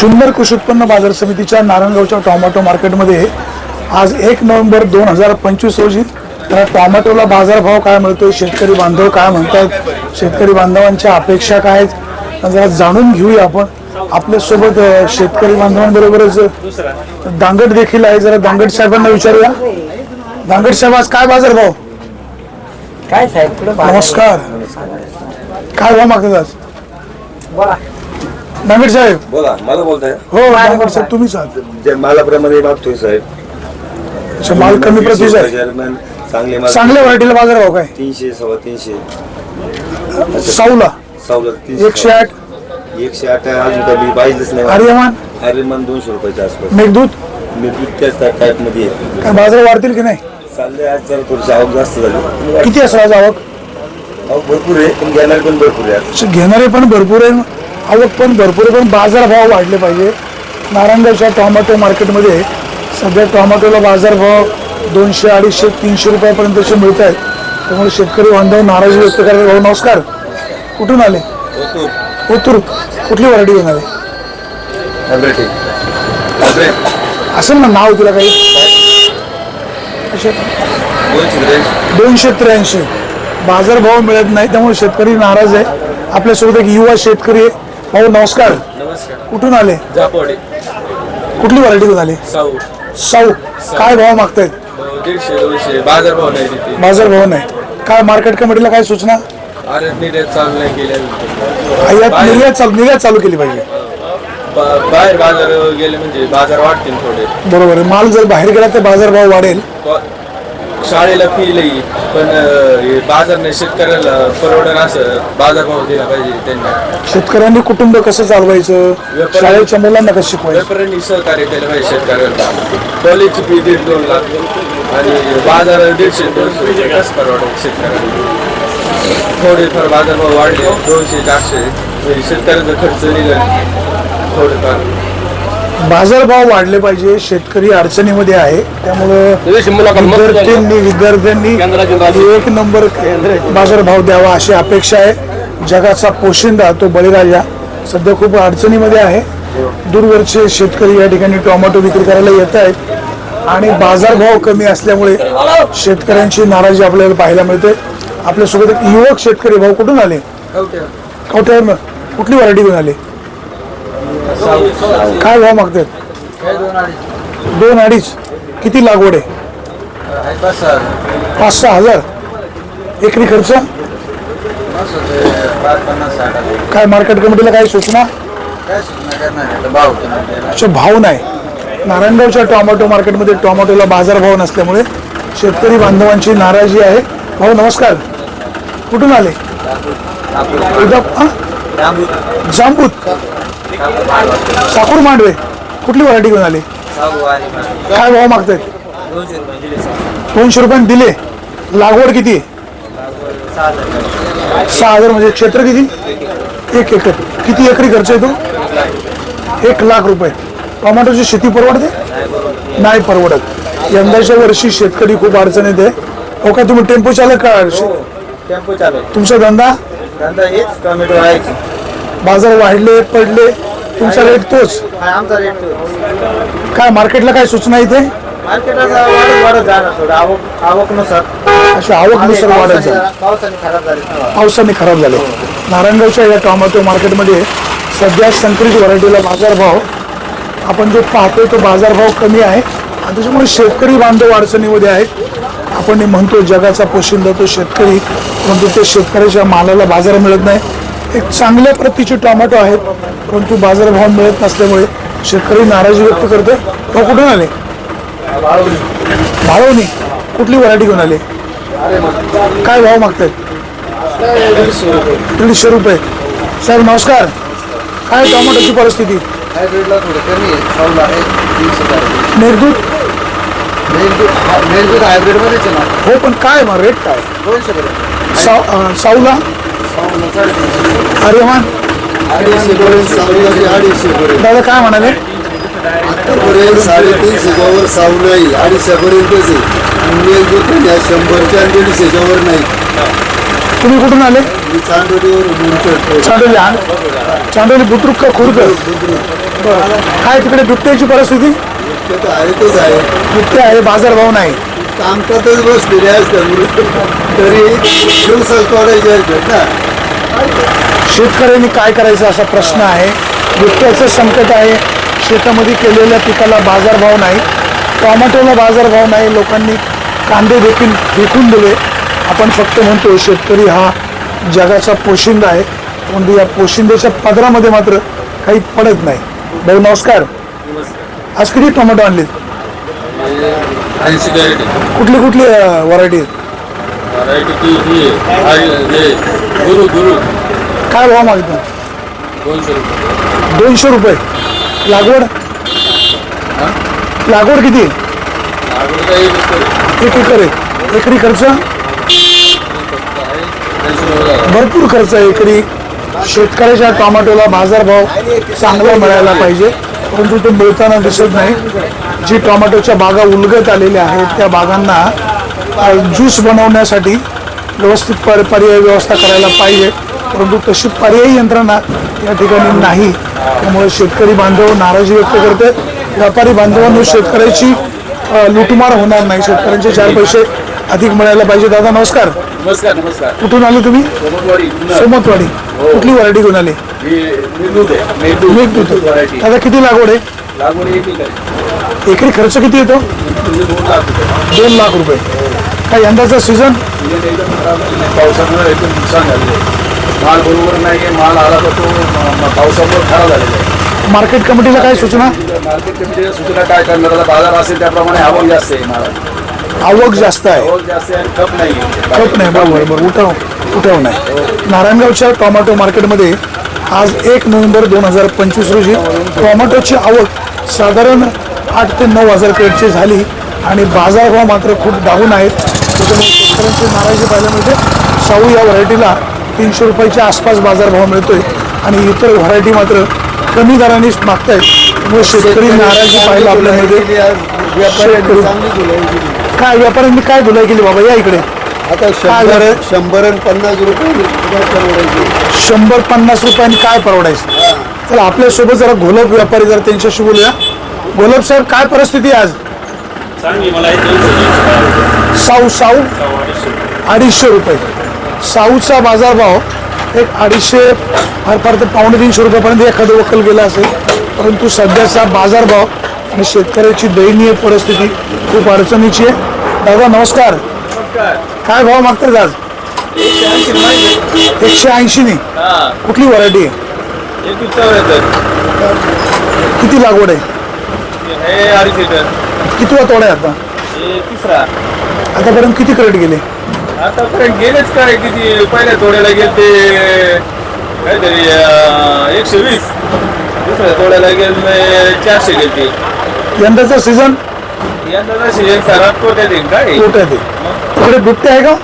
जुन्नर कृषी उत्पन्न बाजार समितीच्या नारायणगावच्या टोमॅटो मार्केटमध्ये आज एक नोव्हेंबर दोन हजार पंचवीस रोजी त्या टोमॅटोला बाजारभाव काय मिळतोय शेतकरी बांधव काय म्हणतात शेतकरी बांधवांच्या अपेक्षा काय आहेत जरा जाणून घेऊया आपण. आपल्यासोबत शेतकरी बांधवांबरोबरच दांगट देखील आहे. जरा दांगट साहेबांना विचारूया. दांगट साहेब आज काय बाजारभाव? काय साहेब? नमस्कार. काय भाव मागतात आज? दांगट साहेब. बोला मला बोलताय? हो दांगट साहेब तुम्हीच आहात. जे मालाप्रमाणे मागतोय साहेब. अच्छा, माल कमी प्रतीचा आहे. दरम्यान चांगले माल चांगल्या व्हरायटीला बाजारभाव काय? तीनशे सव्वा तीनशे. साऊला सवलत तीनशे. एकशे आठ. एकशे आठ आहे, अजून कमी पाहिजेच नाही. आर्यमान आर्यमान दोनशे रुपयाच्या आसपास. मेघदूत? मी त्याच टाईपमध्ये आहे. काय बाजार वाढतील की नाही? चाललंय आज जरा थोडीशी आवक जास्त झाली. किती असं आज आवक? आवक भरपूर आहे पण घेणार पण भरपूर आहे आज. घेणारे पण भरपूर आहे. आवक पण भरपूर पण बाजारभाव वाढले पाहिजे. नारायणगावच्या टोमॅटो मार्केटमध्ये सध्या टोमॅटोला बाजारभाव दोनशे अडीचशे तीनशे रुपयापर्यंतचे मिळत आहेत. त्यामुळे शेतकरी बांधव नाराजी व्यक्त करतात. भाऊ नमस्कार. कुठून आले? ओतूर कुठली व्हरायटी घेऊन आले असेल ना नाव तुला काही. दोनशे त्र्याऐंशी. बाजारभाव मिळत नाही त्यामुळे शेतकरी नाराज आहे. आपल्यासोबत एक युवा शेतकरी आहे. भाऊ नमस्कार. नमस्कार. कुठून आले? कुठली व्हरायटी घेऊन आले? साऊ. साऊ. काय भाव मागतायत? दीडशे दोनशे. बाजार भाव नाही तिथे. बाजारभाव नाही. काय मार्केट कमिटीला काय सूचना? आरत निर्यात चालू नाही केल्या आयात निर्यात चालू निर्यात चालू केली पाहिजे. बा- बाहेर बाजार गेले म्हणजे बाजार वाढतील थोडे. बरोबर आहे. माल जर बाहेर गेला तर बाजारभाव वाढेल. को- शाळेला फी लई पण अं, बाजार नाही शेतकऱ्याला परवडण असं बाजार भाव दिला पाहिजे त्यांना. शेतकऱ्यांनी कुटुंब कसं चालवायचं? शाळेच्या मुलांना कसं शिकवायचं? व्यापाऱ्यांनी सहकार्य केलं पाहिजे शेतकऱ्याला कॉलेजची फी दीड दोन लाख आणि बाजार दीडशे दोनशे कसं परवडेल शेतकऱ्याला थोडेफार बाजारभाव वाढले दोनशे चारशे. म्हणजे शेतकऱ्याचा खर्च निघाल. थोडेफार. बाजारभाव वाढले पाहिजे शेतकरी अडचणीमध्ये आहे. त्यामुळं विद्यार्थ्यांनी विद्यार्थ्यांनी एक नंबर बाजारभाव द्यावा अशी अपेक्षा आहे. जगाचा पोशिंदा तो बळीराजा. सध्या खूप अडचणीमध्ये आहे. दूरवरचे शेतकरी या ठिकाणी टोमॅटो विक्री करायला येत आहेत. आणि बाजारभाव कमी असल्यामुळे शेतकऱ्यांची नाराजी आपल्याला पाहायला मिळते. आपल्यासोबत एक युवक शेतकरी भाऊ कुठून आले? कवठ्यावरनं कुठली व्हरायटी घेऊन आले? काय भाव मागतात दोन अडीच. किती लागवड आहे? पाच सहा हजार. एकरी खर्च? काय मार्केट कमिटीला काय सूचना? अच्छा भाव नाही. नारायणगावच्या टोमॅटो मार्केटमध्ये टोमॅटोला बाजारभाव नसल्यामुळे शेतकरी बांधवांची नाराजी आहे. भाऊ नमस्कार. कुठून आले? हा? जांबूत साकूर मांडवे कुठली व्हरायटी घेऊन आले? काय भाव मागतायत दोनशे रुपयाने दिले. लागवड किती? सहा हजार म्हणजे क्षेत्र किती? एक एकर. किती एकरी खर्च येतो? एक लाख रुपये. टोमॅटोची शेती परवडते? नाही परवडत. यंदाच्या वर्षी शेतकरी खूप अडचणीत आहे. हो का तुम्ही टेम्पो चालक का? टेम्पो चालू तुमचा धंदा? धंदा हेच टोमॅटो आहे बाजार वाढले पडले तुमचा रेट तोच. आमचा रेट काय मार्केटला काय सूचना इथे? मार्केटाचा वाढत वाढत जाणार थोडं आवक आवकनुसार. अशी आवकनुसार वाढायचं पावसाने खराब झाले. पावसाने खराब झाले. नारायणगावच्या या टोमॅटो मार्केटमध्ये सध्या संकरित व्हरायटीला बाजारभाव आपण जो पाहतोय तो बाजारभाव कमी आहे. आणि त्याच्यामुळे शेतकरी बांधव अडचणीमध्ये आहेत. आपण म्हणतो जगाचा पोशिंदा तो शेतकरी परंतु ते शेतकऱ्याच्या मालाला बाजार मिळत नाही. एक चांगल्या प्रतीचे टोमॅटो आहेत परंतु बाजारभाव मिळत नसल्यामुळे शेतकरी नाराजी व्यक्त करते तो कुठून आले? भाळवणी. कुठली व्हरायटी घेऊन आले? काय भाव मागतायत? दीडशे रुपये. साहेब नमस्कार. काय टोमॅटोची परिस्थिती? निर्दूत हो पण काय मग? रेट काय? दोनशे पर्यंत साव अं, साऊला साऊला साडेतीनशे अरेमान अडीचशे पर्यंत साऊला अडीचशे पर्यंत दादा काय म्हणाले? आतापर्यंत नाही अडीचशे पर्यंतच आहे. मेलबीट या शंभरच्या दीडशेच्या वर नाही. तुम्ही कुठून आले? मी चांदोलीवर मुंबई चांडोली चांडोली बुद्रुक का खुर्द? काय तिकडे बिबट्याची परिस्थिती? तर आहेतच आहे. बिबटे आहे बाजारभाव नाही. कामकातच बसलेले असतात तरी दिवसाच तोडायचे असतात ना. शेतकऱ्यांनी काय करायचं असा प्रश्न आहे? बिबट्याचं संकट आहे. शेतामध्ये केलेल्या पिकाला बाजारभाव नाही. टोमॅटोला बाजारभाव नाही. लोकांनी कांदे देखील विकून दिले. आपण फक्त म्हणतो शेतकरी हा जगाचा पोशिंदा आहे. परंतु या पोशिंद्याच्या पदरामध्ये मात्र काही पडत नाही. भाऊ नमस्कार. आज किती टोमॅटो आणले कुठली कुठली व्हरायटी व्हरायटी ती ही आहे. गुरु गुरु. काय भाव मागितला? दोनशे रुपये. दोनशे रुपये. लागवड? लागवड किती. एक एकर आहे. एकरी खर्च? ऐंशी. भरपूर खर्च आहे एकरी. शेतकऱ्याच्या टोमॅटोला बाजारभाव चांगला मिळायला पाहिजे. परंतु ते मिळताना दिसत नाही. जी टोमॅटोच्या बागा उलगत आलेल्या आहेत त्या बागांना ज्यूस बनवण्यासाठी व्यवस्थित पर पर्याय व्यवस्था करायला पाहिजे. परंतु तशी पर्यायी यंत्रणा या ठिकाणी नाही. त्यामुळे शेतकरी बांधव नाराजी व्यक्त करते. व्यापारी बांधवांनो शेतकऱ्याची लुटमार होणार नाही. शेतकऱ्यांचे चार पैसे अधिक मिळायला पाहिजे. दादा नमस्कार. नमस्कार नमस्कार. कुठून आले तुम्ही? सोमतवाडी कुठली व्हरायटी घेऊन आली? ही दादा किती लागवड आहे? एकरी खर्च किती येतो? दोन लाख रुपये. काय यंदाचा सीझन म्हणजे एकदम खराब झालेलं आहे. पावसामुळे एकदम नुकसान झालेलं आहे. माल बरोबर नाही आहे माल आला तर तो म- म- पावसामुळे खराब झालेला आहे. मार्केट कमिटीला काय सूचना? मार्केट कमिटीच्या सूचना काय करणार? आता बाजार असेल त्याप्रमाणे आवक जास्त आहे माला आवक जास्त आहे. आवक जास्त आहे आणि खप नाही खप नाही बरोबर बरोबर. उठाव उठाव नाही. नारायणगावच्या टोमॅटो मार्केटमध्ये आज एक नोव्हेंबर दोन हजार पंचवीस रोजी टोमॅटोची आवक साधारण आठ ते नऊ हजार क्रेटची झाली. आणि बाजारभाव मात्र खूप डाऊन आहेत. त्याच्यामुळे शेतकऱ्यांची नाराजी पाहायला मिळते. शाहू या व्हरायटीला तीनशे रुपयाच्या आसपास बाजारभाव मिळतोय आणि इतर व्हरायटी मात्र कमी दरानेच मागतायत. त्यामुळे शेतकरी नाराजी पाहायला आपल्याला मिळते. काय व्यापाऱ्यांनी काय धुलाई केली बाबा? या इकडे. आता शंभर? शंभर आणि पन्नास रुपये शंभर पन्नास रुपयांनी काय परवडायचं? तर आपल्यासोबत जरा घोलप व्यापारी जरा त्यांच्याशी बोलूया. घोलप साहेब काय परिस्थिती आहे आज? साऊ साऊ अडीचशे रुपये. साऊचा बाजारभाव एक अडीचशे फार फार तर पावणे तीनशे रुपयापर्यंत एखादं वक्कल गेला असेल. परंतु सध्याचा बाजारभाव आणि शेतकऱ्याची दयनीय परिस्थिती खूप अडचणीची आहे. दादा नमस्कार. काय भाव मागतात आज? एकशे ऐंशीने कुठली व्हरायटी आहे? किती लागवड आहे? हे अडीच लिटर किती तोडा आहे आता? हे तिसरा. आतापर्यंत किती क्रेट गेले? आतापर्यंत गेलेच काय किती? पहिल्या तोड्याला गेले ते काहीतरी अं, एकशे वीस. दुसऱ्या तोड्याला गेले चारशे गेले यंदाचा सीझन यंदा सीजन सरात तोट्यात येईल काय आहे. ते तिकडे बिबटे आहे का?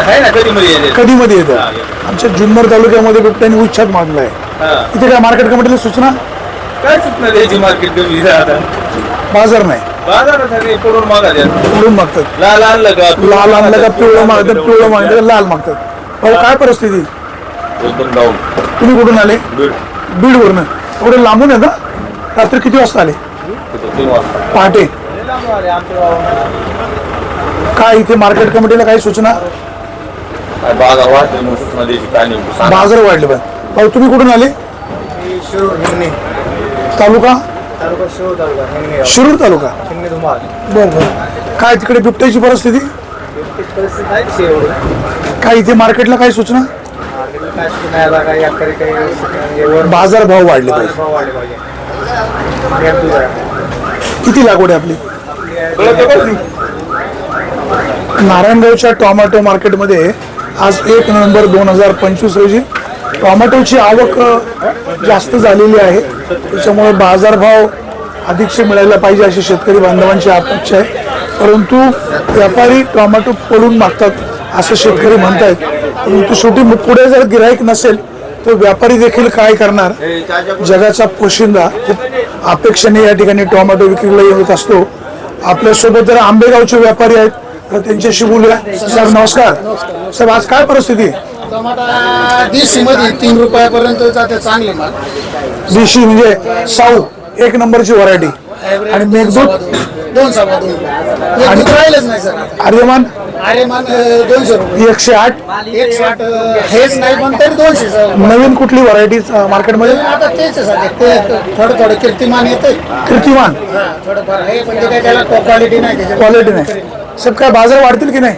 आहे ना कधी मध्ये येते? कधी मध्ये येतं. आमच्या जुन्नर तालुक्यामध्ये बिबट्याने उच्छाद मागलाय हा. इथे काय मार्केट कमिटीला सूचना? काय सुटणार याची मार्केट कमी आता? बाजार नाही. बाजारात सगळे पडून मागा द्या उडून मागतात. लाल आणलं का? लाल आणलं का? पिवळं मागतात पिवळं मागतात लाल मागतात. भाऊ काय परिस्थिती? एकदम डाऊन तुम्ही कुठून आले? बीड. वरनं एवढे लांबून आहे ना रात्री किती वाजता आले? तीन वाजता. पहाटे. काय इथे मार्केट कमिटीला काही सूचना? काय बाजार वाढते मग सूचना द्यायची काय नाही. सांगा. बाजार वाढले पाहिजे भाऊ तुम्ही कुठून आले? तालुका? तालुका शिरूर तालुका हिंगणे शिरूर तालुका? हिंगणे धुमाळ. बरं बरं. काय तिकडे बिबट्याची परिस्थिती? परिस्थिती आहे तशी एवढी. काय इथे मार्केटला सूचना? काय सुद्धा नाही आला काही अकरी काही वर बाजार भाव वाढले पाहिजे. भाव वाढले पाहिजे. मेघदूत आहे. किती लागवड आहे आपली? नारायणगावच्या टोमॅटो मार्केटमध्ये आज एक नोव्हेंबर दोन हजार पंचवीस रोजी टोमॅटोची आवक जास्त झालेली आहे. त्याच्यामुळे बाजारभाव अधिकचे मिळायला पाहिजे अशी शेतकरी बांधवांची अपेक्षा आहे. परंतु व्यापारी टोमॅटो पडून मागतात असं शेतकरी म्हणतायत. परंतु शेवटी पुढे जर गिराईक नसेल तर व्यापारी देखील काय करणार? जगाचा पोशिंदा खूप अपेक्षेने या ठिकाणी टोमॅटो विक्रीला येत असतो. आपल्यासोबत जर आंबेगावचे व्यापारी आहेत तर त्यांच्याशी बोलूया. सर नमस्कार. साहेब आज काय परिस्थिती आहे? टमाटा देशी मध्ये तीन रुपयापर्यंत जाते चांगले माल. देशी म्हणजे साऊ एक नंबरची व्हरायटी आणि मेघदूत? दोन सव्वा दोन. आणि राहिलंच नाही सर आता. आर्यमान? अरे मान दोनशे रुपये. एकशे आठ? एकशे आठ अं, हेच नाही पण तरी दोनशे सर नवीन कुठली व्हरायटी मार्केटमध्ये आता तेच आहे सध्या. ते थोडं थोडं कीर्तिमान येते कीर्तिमान? हा थोडंफार आहे पण ते काय त्याला क्वालिटी नाही त्याच्यात. क्वालिटी नाही. सब काय बाजार वाढतील की नाही?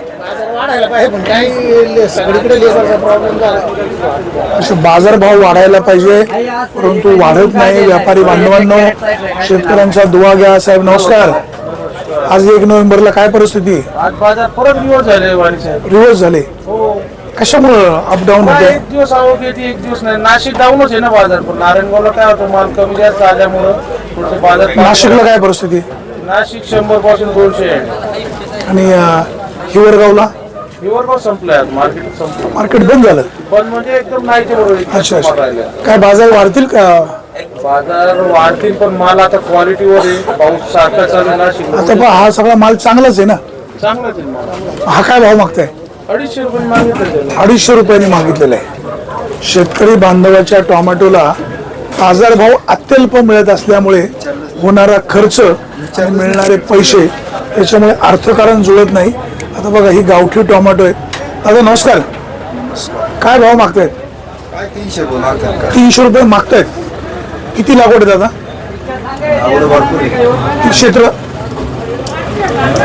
वाढायला पाहिजे पण काही सगळीकडे लेबरचा प्रॉब्लेम झाला. असे बाजारभाव वाढायला पाहिजे परंतु वाढत नाही. व्यापारी बांधवांनो शेतकऱ्यांचा दुवा घ्या. साहेब नमस्कार. आज एक नोव्हेंबरला काय परिस्थिती? आज बाजार परत झाले रिवर्स झाले. हो. कशामुळं अपडाऊन हा, होते एक दिवस आवक येते एक दिवस नाही. नाशिक डाऊनच आहे ना बाजार पण नारायणगावला काय होतं माल कमी जास्त आल्यामुळं थोडंसं बाजार नाशिकला काय परिस्थिती? नाशिक शंभरपासून दोनशे आहे. आणि अं, हिवरगावला? संपलंय मार्केट संपलं. मार्केट बंद झालं? पण म्हणजे एकदम नाही ते बरोबर अच्छा अच्छा. काय बाजार वाढतील का? बाजार वाढतील पण माल आता क्वालिटीवर आहे. पाऊस सारखा चालू आता हा सगळा माल चांगलाच आहे ना? माल. हा काय भाव मागताय? अडीचशे रुपये मागितलं अडीचशे रुपयांनी मागितलेला आहे. शेतकरी बांधवाच्या टोमॅटोला बाजारभाव अत्यल्प मिळत असल्यामुळे होणारा खर्च आणि मिळणारे पैसे याच्यामुळे अर्थकारण जुळत नाही. आता बघा ही गावठी टोमॅटो आहे. दादा नमस्कार. काय भाव मागतायत काय तीनशे बोला तीनशे रुपये मागतायत किती लागवड आहे दादा? आवड भरपूर आहे. किती क्षेत्र?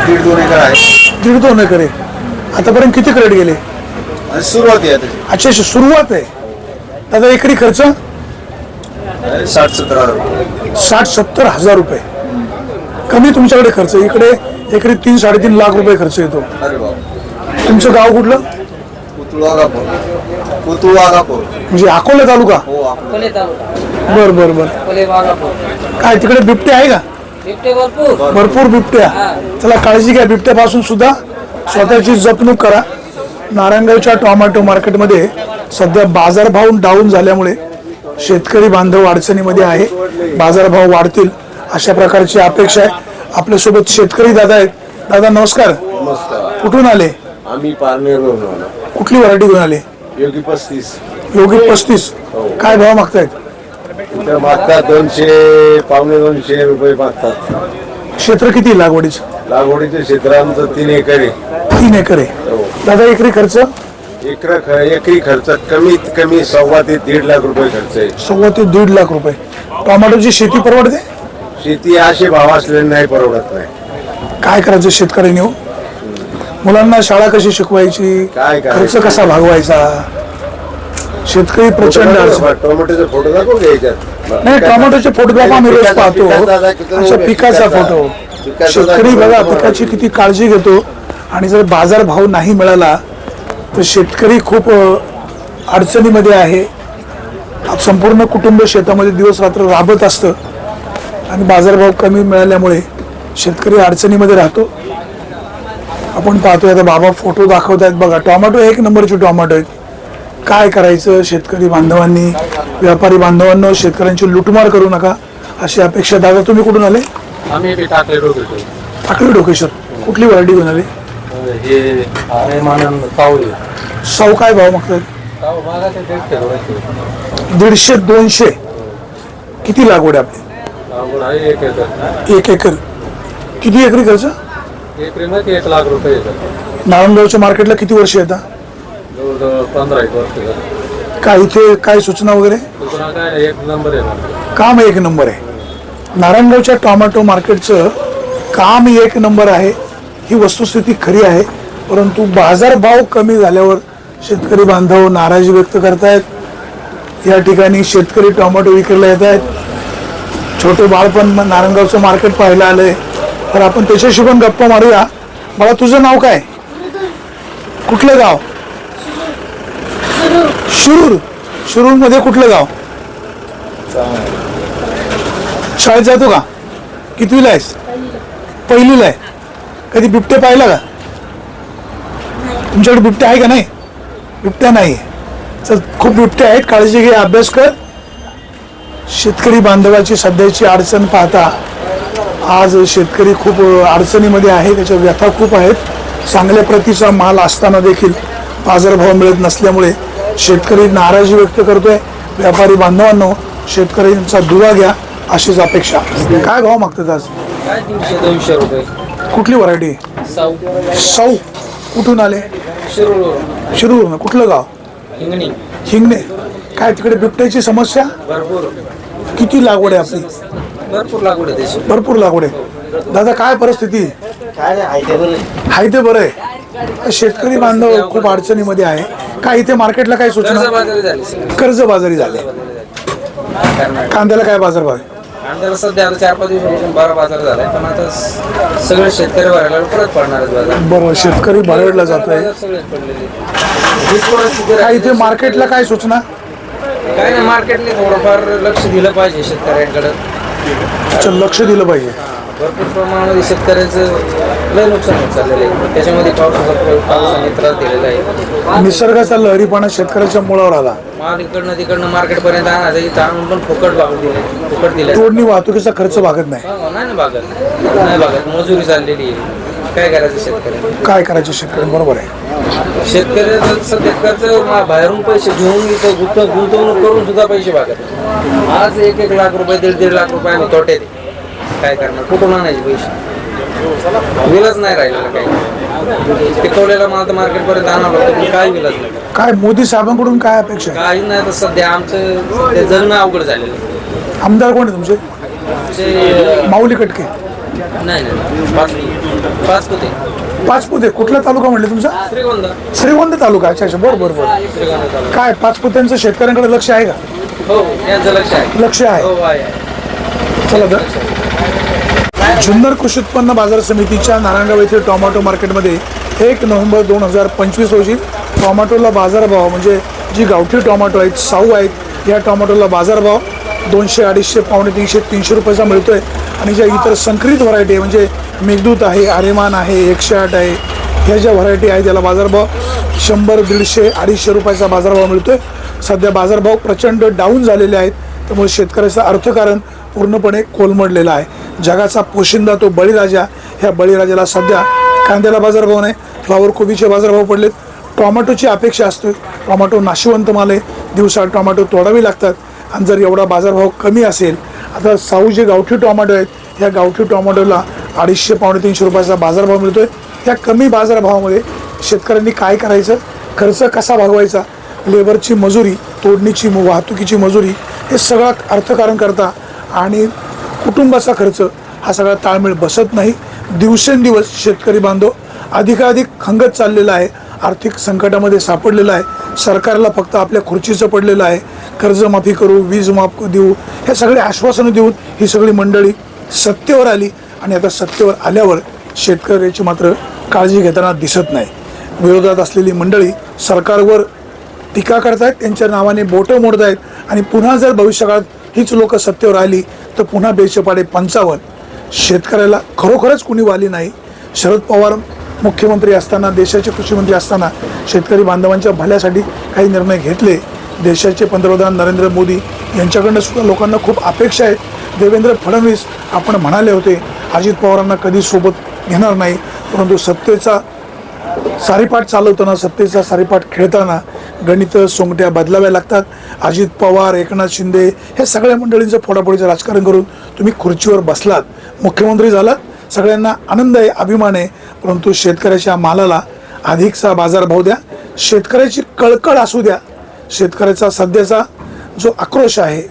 दीड दोन एकर आहे. दीड दोन एकर आहे. आतापर्यंत किती क्रेडिट गेले? आणि सुरुवात आहे आता. अच्छा अच्छा, सुरुवात आहे. दादा एकरी खर्च? साठ सत्तर रुपये. साठ सत्तर हजार रुपये. कमी तुमच्याकडे खर्च इकडे एकरी तीन साडेतीन लाख रुपये खर्च येतो. अरे बाप तुमचं गाव कुठलं? पुतळू पुतळू म्हणजे अकोला तालुका? हो कोले तालुका. बर बर बर. कोले वाघापूर काय तिकडे बिबटे आहे का? बिबटे भरपूर. भरपूर. बिबट्या चला काळजी घ्या बिबट्यापासून सुद्धा स्वतःची जपणूक करा. नारायणगावच्या टोमॅटो मार्केटमध्ये सध्या बाजारभाव डाऊन झाल्यामुळे शेतकरी बांधव अडचणीमध्ये आहे. बाजारभाव वाढतील अशा प्रकारची अपेक्षा आहे. आपल्यासोबत शेतकरी दादा आहेत. दादा नमस्कार. कुठून आले? आम्ही कुठली व्हरायटी घेऊन आले? योगी पस्तीस. योगी पस्तीस. काय भाव मागतायत? इथं मागतात दोनशे पावणे दोनशे रुपये मागतात. क्षेत्र किती लागवडीचं? लागवडीचे क्षेत्र आमचं तीन एकर आहे. तीन एकर आहे. दादा एकरी खर्च? एकर ख- एकरी खर्च कमीत कमी सव्वा ते दीड लाख रुपये खर्च आहे. सव्वा ते दीड लाख रुपये. टोमॅटोची शेती परवडते? शेती असे भाव असलेले नाही परवडत नाही. काय करायचं शेतकऱ्यांनी हो? मुलांना शाळा कशी शिकवायची? काय करायचं? खर्च कसा भागवायचा? शेतकरी प्रचंड अडचण. टोमॅटोचे फोटो दाखवू का याच्यात? नाही टोमॅटोचे फोटोग्राफ आम्ही रोज पाहतो. पिकाचा फोटो. शेतकरी. बघा पिकाची किती काळजी घेतो आणि जर बाजार भाव नाही मिळाला तर शेतकरी खूप अ, अडचणीमध्ये आहे. आप- संपूर्ण कुटुंब शेतामध्ये दिवस रात्र राबत असतं. आणि बाजारभाव कमी मिळाल्यामुळे शेतकरी अडचणीमध्ये राहतो. आपण पाहतोय आता बाबा फोटो दाखवत आहेत बघा. टोमॅटो एक नंबरचे टोमॅटो आहेत. काय करायचं शेतकरी बांधवांनी? व्यापारी बांधवांनो शेतकऱ्यांची लुटमार करू नका. अशी अपेक्षा दादा तुम्ही कुठून आले? आम्ही टाकले डोके टाकली डोकेश्वर कुठली व्हरायटी घेऊन आले? सौ काय भाव मागतात दीडशे दोनशे. किती लागवड आहे आपली? आहे एक एकर. एक एकर. किती एकरी खर्च? एकरीमध्ये एक लाख रुपये येतात नारायणगावच्या मार्केटला किती वर्ष येतात जवळजवळ पंधरा एक वर्ष झाली. काय इथे काय सूचना वगैरे? दुसरा काय नाही, एक नंबर आहे ना काम एक नंबर आहे. नारायणगावच्या टोमॅटो मार्केटचं काम एक नंबर आहे. ही वस्तुस्थिती खरी आहे. परंतु बाजारभाव कमी झाल्यावर शेतकरी बांधव नाराजी व्यक्त करतायत. या ठिकाणी शेतकरी टोमॅटो विकायला येत आहेत छोटे बाळ पण नारायणगावचं मार्केट पाहायला आलंय. तर आपण त्याच्याशी पण गप्पा मारूया. मला तुझं नाव काय? कुठलं गाव? शुरूर. शुरूरमध्ये कुठलं गाव? शाळेत जातो का? कितवीला आहेस? पहिलीला आहे. कधी बिबटे पाहिला का? तुमच्याकडे बिबटे आहे का नाही? बिबट्या नाही चल खूप बिबटे आहेत. काळजी घे अभ्यास कर. शेतकरी बांधवाची सध्याची अडचण पाहता आज शेतकरी खूप अडचणीमध्ये आहे त्याच्या व्यथा खूप आहेत. चांगल्या प्रतीचा माल असताना देखील बाजारभाव मिळत नसल्यामुळे शेतकरी नाराजी व्यक्त करतोय. व्यापारी बांधवांनो शेतकऱ्यांचा दुवा घ्या अशीच अपेक्षा. काय भाव मागतात आज? दोनशे रुपये. कुठली व्हरायटी? साऊ. सौ कुठून आले? शिरूर शिरूर कुठलं गाव? हिंगणी. हिंगणे. काय तिकडे बिबट्याची समस्या? भरपूर. किती लागवड आहे आपली? भरपूर लागवड आहे त्याची. भरपूर लागवड आहे. दादा काय परिस्थिती? काय आहे ते बरं. आहे ते बरं आहे. शेतकरी बांधव खूप अडचणीमध्ये आहे. काय इथे मार्केटला काय सूचना? बाजारी झाली सगळी कर्ज बाजारी झाले. कांद्याला काय बाजार भाव आहे? कांद्याला सध्या आता चार पाच दिवसापासून बारा बाजार झालाय पण आता स- सगळे शेतकरी भरायला परत पडणार आहेत बाजार. बरोबर शेतकरी भरडला जातोय. बाजार सगळेच पडलेले. काय. इथे मार्केटला काय सूचना? काय नाही मार्केटने थोडंफार लक्ष दिलं पाहिजे शेतकऱ्यांकडे. लक्ष दिलं पाहिजे. भरपूर प्रमाणामध्ये शेतकऱ्याचं लय नुकसान होत चाललेलं आहे. त्याच्यामध्ये पावसाचा पावसाने त्रास दिलेला आहे. निसर्गाचा लहरीपणा शेतकऱ्याच्या मुळावर आला. माल इकडनं तिकडनं मार्केटपर्यंत आणायचं इथं आणून पण फुकट भाव दिले फुकट दिले. तोडणी वाहतुकीचा खर्च भागत नाही. नाही ना बागत नाही बागत मजुरी चाललेली आहे. काय करायचं शेतकऱ्यांनी? काय करायचं शेतकरी बरोबर आहे. शेतकऱ्याचं सध्या कर्ज मा- बाहेरून पैसे घेऊन इथं गुंत गुंतवणूक करून सुद्धा पैसे भागत नाही. आज एक एक लाख रुपये दीड दीड लाख रुपये आम्ही तोट्यात आहे. काय करणार? कुठून आणायचे पैसे? विलाच नाही राहिलेला काही. पिकवलेला माल तर मार्केटपर्यंत आणावं लागतं पण काय विलाच नाही. काय मोदी साहेबांकडून काय अपेक्षा काही नाही तर सध्या आमचं सध्या जगणं अवघड झालेलं आहे. आमदार कोण आहे तुमचे? ते माऊली कटके. नाही नाही पाच पुते पाचपुते. कुठला तालुका म्हणले तुमचा? श्रीगोंदा. श्रीगोंद तालुका. अच्छा अच्छा. बरं बरं बरं. श्रीगोंदा तालुका. काय पाचपुत्यांचं शेतकऱ्यांकडे लक्ष आहे का? हो यांचं लक्ष आहे. लक्ष आहे. हो आहे. चला तर. जुन्नर कृषी उत्पन्न बाजार समितीच्या नारायणगाव येथील टोमॅटो मार्केटमध्ये एक नोव्हेंबर दोन हजार पंचवीस रोजी टोमॅटोला बाजारभाव म्हणजे जी गावठी टोमॅटो आहेत साऊ आहेत या टोमॅटोला बाजारभाव दोनशे अडीचशे पावणे तीनशे तीनशे रुपयाचा मिळतोय. आणि ज्या इतर संकरित व्हरायटी आहे म्हणजे मेघदूत आहे आरेमान आहे एकशे आठ आहे ह्या ज्या व्हरायटी आहे त्याला बाजारभाव शंभर दीडशे अडीचशे रुपयाचा बाजारभाव मिळतोय. सध्या बाजारभाव प्रचंड डाऊन झालेले आहेत. त्यामुळे शेतकऱ्याचं अर्थकारण पूर्णपणे कोलमडलेलं आहे. जगाचा पोशिंदा तो बळीराजा. ह्या बळीराजाला सध्या कांद्याला बाजारभाव नाही फ्लावर कोबीचे बाजारभाव पडलेत. टॉमॅटोची अपेक्षा असते. टॉमॅटो नाशिवंत माल आहे. दिवसा टोमॅटो तोडावी लागतात. आणि जर एवढा बाजारभाव कमी असेल आता साऊ जे गावठी टोमॅटो आहेत या गावठी टोमॅटोला अडीचशे पावणे तीनशे रुपयाचा बाजारभाव मिळतो आहे या कमी बाजारभावामध्ये शेतकऱ्यांनी काय करायचं? खर्च कसा भागवायचा? लेबरची मजुरी तोडणीची वाहतुकीची मजुरी हे सगळं अर्थकारण करता आणि कुटुंबाचा खर्च हा सगळा ताळमेळ बसत नाही. दिवसेंदिवस शेतकरी बांधव अधिकाधिक खंगत चाललेला आहे. आर्थिक संकटामध्ये सापडलेलं आहे. सरकारला फक्त आपल्या खुर्चीचं पडलेलं आहे. कर्जमाफी करू वीज माफ देऊ हे सगळे आश्वासनं देऊन ही सगळी मंडळी सत्तेवर आली आणि आता सत्तेवर आल्यावर शेतकऱ्याची मात्र काळजी घेताना दिसत नाही. विरोधात असलेली मंडळी सरकारवर टीका करतायत त्यांच्या नावाने बोटं मोडतायत आणि पुन्हा जर भविष्यकाळात हीच लोकं सत्तेवर आली तर पुन्हा बेचपाडे पंचावन्न. शेतकऱ्याला खरोखरच कुणी वाली नाही. शरद पवार मुख्यमंत्री असताना देशाचे कृषीमंत्री असताना शेतकरी बांधवांच्या भल्यासाठी काही निर्णय घेतले. देशाचे पंतप्रधान नरेंद्र मोदी यांच्याकडनं सुद्धा लोकांना खूप अपेक्षा आहेत. देवेंद्र फडणवीस आपण म्हणाले होते अजित पवारांना कधी सोबत घेणार नाही परंतु सत्तेचा सारीपाठ चालवताना सत्तेचा सारीपाठ खेळताना गणित सोंगट्या बदलाव्या लागतात. अजित पवार एकनाथ शिंदे हे सगळ्या मंडळींचं फोडाफोडीचं राजकारण करून तुम्ही खुर्चीवर बसलात. मुख्यमंत्री झालात? सगळ्यांना आनंद आहे अभिमान आहे. परंतु शेतकऱ्याच्या मालाला अधिकचा बाजारभाव द्या. शेतकऱ्याची कळकळ असू द्या. शेतकऱ्याचा सध्याचा जो आक्रोश आहे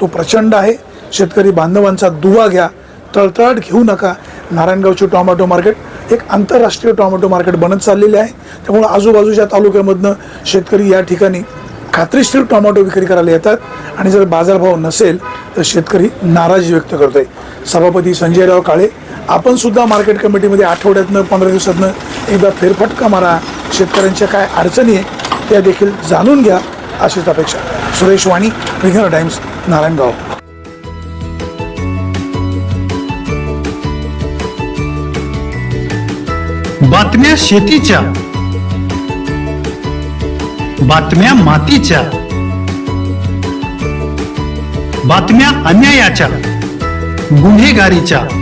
तो प्रचंड आहे. शेतकरी बांधवांचा दुवा घ्या. तळतळाट घेऊ नका. नारायणगावची टोमॅटो मार्केट एक आंतरराष्ट्रीय टोमॅटो मार्केट बनत चाललेले आहे. त्यामुळे आजूबाजूच्या तालुक्यामधनं शेतकरी या ठिकाणी खात्रीशीर टोमॅटो विक्री करायला येतात. आणि जर बाजारभाव नसेल तर शेतकरी नाराजी व्यक्त करतोय. सभापती संजयराव काळे आपण सुद्धा मार्केट कमिटीमध्ये आठवड्यातनं पंधरा दिवसातनं एकदा फेरफटका मारा. शेतकऱ्यांच्या काय अडचणी आहे त्या देखील जाणून घ्या अशीच अपेक्षा. सुरेश वाणी विघ्नर टाइम्स नारायणगाव. बातम्या शेतीच्या. बातम्या मातीच्या. बातम्या अन्यायाच्या. गुन्हेगारीच्या.